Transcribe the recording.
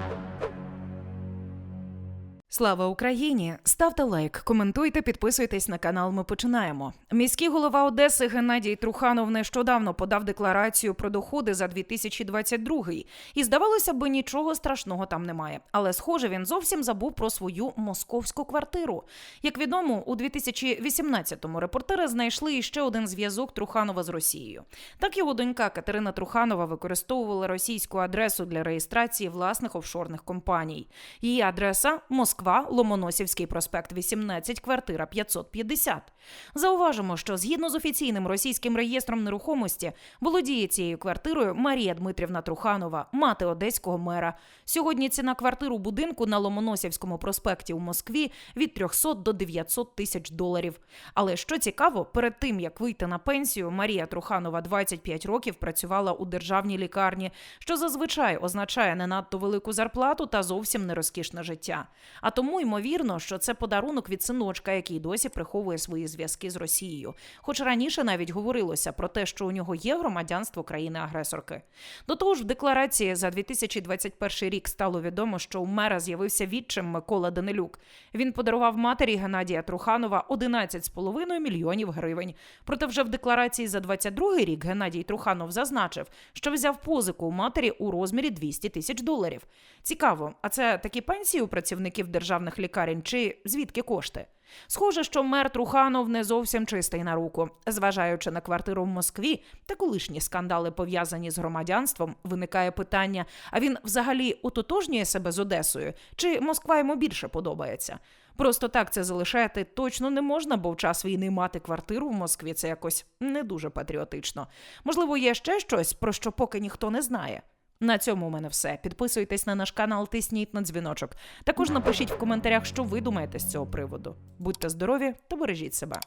Thank you. Слава Україні! Ставте лайк, коментуйте, підписуйтесь на канал. Ми починаємо. Міський голова Одеси Геннадій Труханов нещодавно подав декларацію про доходи за 2022 І здавалося б, нічого страшного там немає. Але схоже, він зовсім забув про свою московську квартиру. Як відомо, у 2018-му репортери знайшли іще один зв'язок Труханова з Росією. Так його донька Катерина Труханова використовувала російську адресу для реєстрації власних офшорних компаній. Її адреса Москва, Ломоносівський проспект 18, квартира 550. Зауважимо, що згідно з офіційним російським реєстром нерухомості володіє цією квартирою Марія Дмитрівна Труханова, мати одеського мера. Сьогодні ціна квартиру будинку на Ломоносівському проспекті у Москві від 300 до 900 тисяч доларів. Але що цікаво, перед тим як вийти на пенсію, Марія Труханова 25 років працювала у державній лікарні, що зазвичай означає не надто велику зарплату та зовсім не розкішне життя. А тому ймовірно, що це подарунок від синочка, який досі приховує свої зв'язки з Росією. Хоч раніше навіть говорилося про те, що у нього є громадянство країни-агресорки. До того ж, в декларації за 2021 рік стало відомо, що у мера з'явився відчим Микола Данилюк. Він подарував матері Геннадія Труханова 11,5 мільйонів гривень. Проте вже в декларації за 22 рік Геннадій Труханов зазначив, що взяв позику у матері у розмірі 200 тисяч доларів. Цікаво, а це такі пенсії у працівників державних лікарень чи звідки кошти? Схоже, що мер Труханов не зовсім чистий на руку. Зважаючи на квартиру в Москві та колишні скандали пов'язані з громадянством, виникає питання: а він взагалі ототожнює себе з Одесою? Чи Москва йому більше подобається? Просто так це залишати точно не можна, бо в час війни мати квартиру в Москві це якось не дуже патріотично. Можливо, є ще щось, про що поки ніхто не знає. На цьому у мене все. Підписуйтесь на наш канал, тисніть на дзвіночок. Також напишіть в коментарях, що ви думаєте з цього приводу. Будьте здорові та бережіть себе.